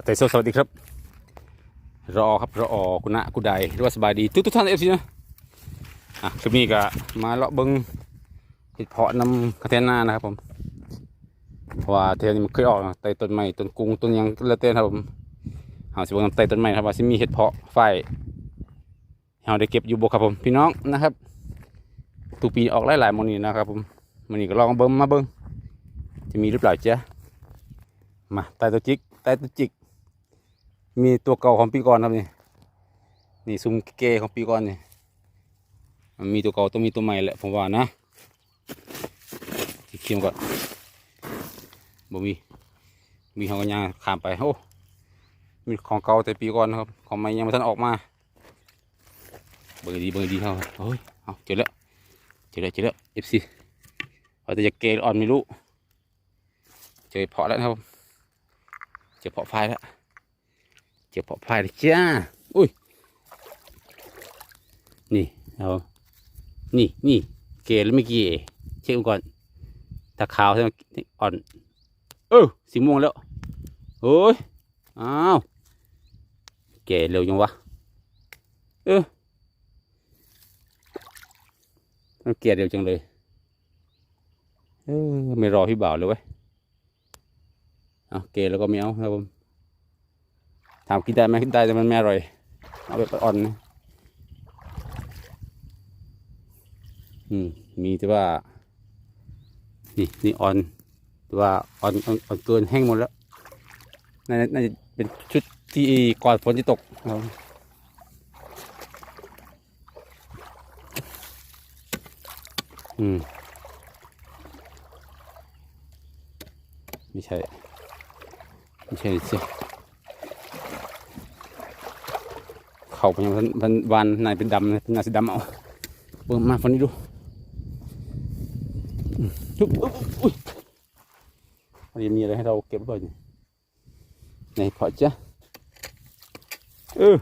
เอาแต่สวัสดีครับ รอครับรอคุณะกุไดหรือว่าสบายดีทุกทุกท่านเอฟซีนะอะคลิปนี้ก็มาเลาะเบิ้งเห็ดเพาะนำคาเทนนานะครับผมเพราะว่าเทนนี้มันเคยออกนะไต่ต้นไม้ต้นกุ้งต้นยังล้วเต้นครับผมหาสิบิ้งไต่ต้นไม้ครับว่าสิมีเห็ดเพาะไฟเราได้เก็บอยู่บ่ครับผมพี่น้องนะครับทุกปีออกหลายๆมนี้นะครับผมมนี้ก็ลองเบิ้งมาเบิ้งจะมีหรือเปล่าเจ๊ะมาไต่ตัวจิกไต่ตัวจิก มีตัวเก่าของปีก่อนครับนี่นี่ซุ้มเกของปีก่อนนี่มันมีตัวเก่าต้องมีตัวใหม่แหละผมว่านะเคียมก่อนบ่มีมีเขาก็ย่างขามไปโอ้มีของเก่าแต่ปีก่อนครับ ของใหม่ยังไม่ทันออกมาเบิ่งดีเบิ่งดีเขาโอ้ยเอาเจอแล้วเจอแล้วเจอแล้วเอฟซีเอาจะเกอ่อนไม่รู้เจอเพาะแล้วครับเจอเพาะไฟแล้ว เจ็บปอพายเลยจ้าอุ้ยนี่เอานี่นี่เกลแล้วไม่เกเช็คก่อนตาขาวใช่ไหมอ่อนเออสีม่วงแล้วโอ้ยอ้าวเกลเร็วยังวะเออมันเกลียดเร็วจังเลยเออไม่รอพี่บ่าวเลยเว้ยเอาเกแล้วก็ไม่เอาครับผม ถามกินได้ไหมกินได้แต่มันไม่อร่อย เอาไปอ่อนนะอืมมีแต่ว่า นี่นี่อ่อนแต่ว่าอ่อนอ่อนเกินแห้งหมดแล้วน่าจะน่าจะเป็นชุดที่ก่อนฝนจะตกครับอืมไม่ใช่ ไม่ใช่สิ เขาเป็นยังพันนวานนายเป็นดำนะเป็นนาสีดำเอาเบิ่งมาฟันนี้ดูจุ๊บอุ๊บอุ๊ยมันจะมีอะไรให้เราเก็บบ่อยนี่ไหนพอจ้ะเออ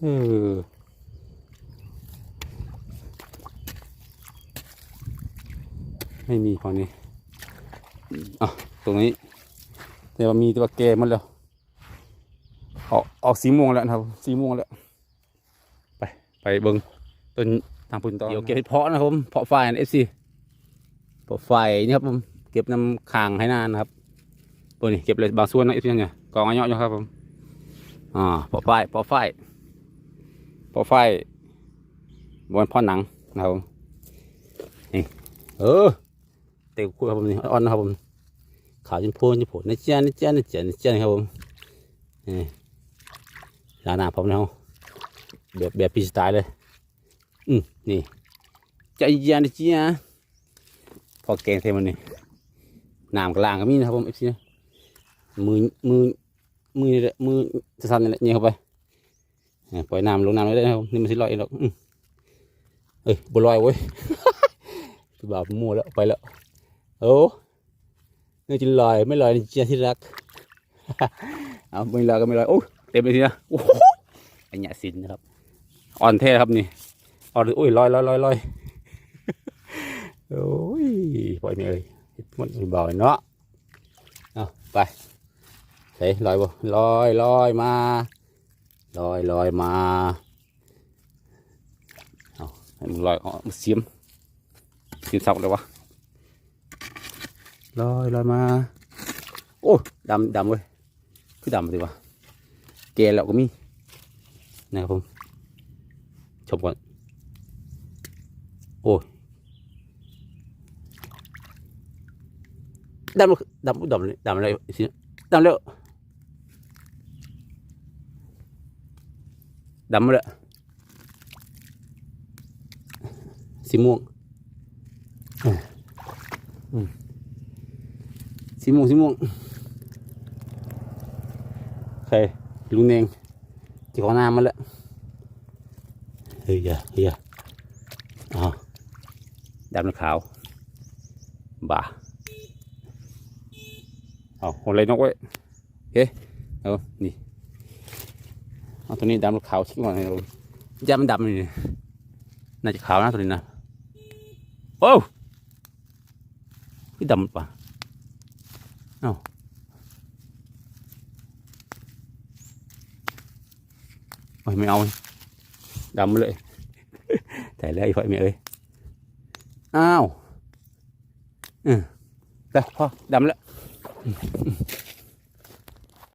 เออ ไม่มีฝั่งนี้อะตรงนี้ แต่ว่ามีตัวแกหมันแล้ว ออกออกสีม่วงแล้วนะครับ สีม่วงแล้ว ไปไปเบิ้งต้นทางพุ่นต่อเดี๋ยวเก็บเห็ดเพาะนะครับผมเพาะไฟเอฟซีเพาะไฟนี่ครับผมเก็บน้ำค้างให้นานนะครับตัวนี้เก็บเลยบางส่วนนะเอฟซีเนี่ยกองอายุอยู่ครับผมอ่าเพาะไฟเพาะไฟเพาะไฟบนพ่อหนังนะครับผมนี่เออ เต็มคู่ครับผมนี่อ่อนนะครับผมขาวจนโพนจนโผล่นะจ๊ะนะจ๊ะนะจ๊ะนะจ๊ะครับผมนี่ลาหน้าผมนะแบบแบบพีสไตล์เลย อืมนี่ใจเย็นนะจ๊ะพอแกงเทมันนี่น้ำกลางก็มีนะครับผมเอฟซีนะมือมือมือนี่แหละมือสั่นนี่แหละเนี่ยเข้าไปปล่อยน้ำลงน้ำได้นะครับนี่มันสิลอยเองหรอกเอ้ยบัวลอยเว้ยบ่าวมั่วแล้วไปแล้ว โอ้นี่จะลอยไม่ลอยนี่จะที่รักเอาไม่ลอยก็ไม่ลอยโอ้เต็มเลยทีนะโอ้โหไอ้หยาสินนะครับ อ่อนเท่ครับนี่อ่อนโอ้ยลอยลอยลอยลอยโอ้ยปล่อยนี่เลยมันบ่าวเนาะเอาไปเฮ้ยลอยบ่ลอยลอยมาลอยลอยมาเอาให้มึงลอยอ๋อมันเสียมกินสองเลยวะ ลอยลอยมา โอ้ดำดำเว้ยคือดำดีวะแกแล้วก็มีนะครับผมชมก่อนโอ้ยดำดำดำดำเลยสิดำแล้วดำเลยสีม่วงอืม สีม่วงสีม่วงใครลุงเองจีของน้ำมาและเฮ้ยเฮ้ยอ๋อดำขาวบ่าเอาอเลยนกไว้เฮ้ยเอานี่เอาตัวนี้ดำขาวชิ้นก่อนเลยยามันดำนี่น่าจะขาวนะตัวนี้นะโอ้ยดำปะ No. Ôi mẹ ơi. Đâm lại. thể lấy vậy mẹ ơi. Ao. Ừ. Đây, thôi, đâm lại.